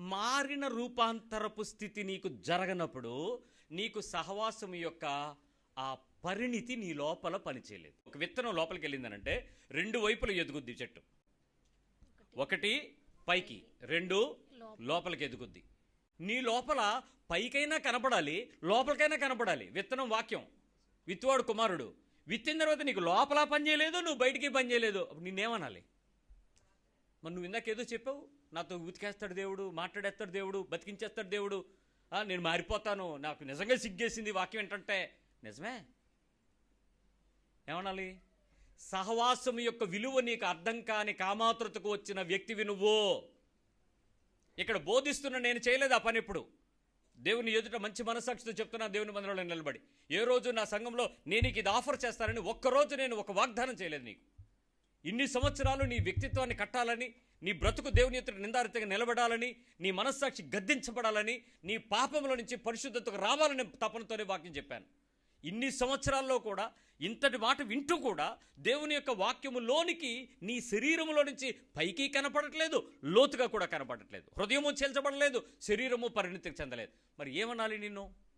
మారిన రూపాంతరపు స్థితి నీకు జరగనప్పుడు నీకు సహవాసం యొక్క ఆ పరిణితి నీ లోపల పనిచేయలేదు. ఒక విత్తనం లోపలికి వెళ్ళిందనంటే రెండు వైపులు ఎదుగుద్ది చెట్టు. ఒకటి పైకి రెండు లోపలికి ఎదుగుద్ది. నీ లోపల పైకైనా కనపడాలి లోపలికైనా కనపడాలి. విత్తనం వాక్యం. విత్తువాడు కుమారుడు. విత్తిన తర్వాత నీకు లోపల పని చేయలేదు నువ్వు బయటికి పని చేయలేదు. అప్పుడు నిన్నేమనాలి? మరి నువ్వు ఇందాక ఏదో చెప్పావు? నాతో ఉతికేస్తాడు దేవుడు మాట్లాడేస్తాడు దేవుడు బతికించేస్తాడు దేవుడు. నేను మారిపోతాను. నాకు నిజంగా సిగ్గేసింది వాక్యం ఏంటంటే నిజమే? ఏమనాలి? సహవాసం యొక్క విలువ నీకు అర్థం కాని కామాతృతకు వచ్చిన వ్యక్తివి నువ్వు. ఇక్కడ బోధిస్తున్న నేను చేయలేదు ఆ పని ఇప్పుడు. దేవుని ఎదుట మంచి మనసాక్షితో చెప్తున్నా దేవుని మందిరంలో నిలబడి. ఏ రోజు నా సంఘంలో నేను నీకు ఇది ఆఫర్ చేస్తానని ఒక్కరోజు నేను ఒక వాగ్దానం చేయలేదు నీకు. ఇన్ని సంవత్సరాలు నీ వ్యక్తిత్వాన్ని కట్టాలని నీ బ్రతుకు దేవుని ఎదుట నిందారితగా నిలబడాలని నీ మనస్సాక్షి గద్దించబడాలని నీ పాపంలో నుంచి పరిశుద్ధతకు రావాలని తపనతోనే వాక్యం చెప్పాను. ఇన్ని సంవత్సరాల్లో కూడా ఇంతటి మాట వింటూ కూడా దేవుని యొక్క వాక్యములోనికి నీ శరీరములో నుంచి పైకి కనపడట్లేదు లోతుగా కూడా కనపడట్లేదు. హృదయము చేల్చబడలేదు శరీరము పరిణితికి చెందలేదు. మరి ఏమనాలి నిన్ను?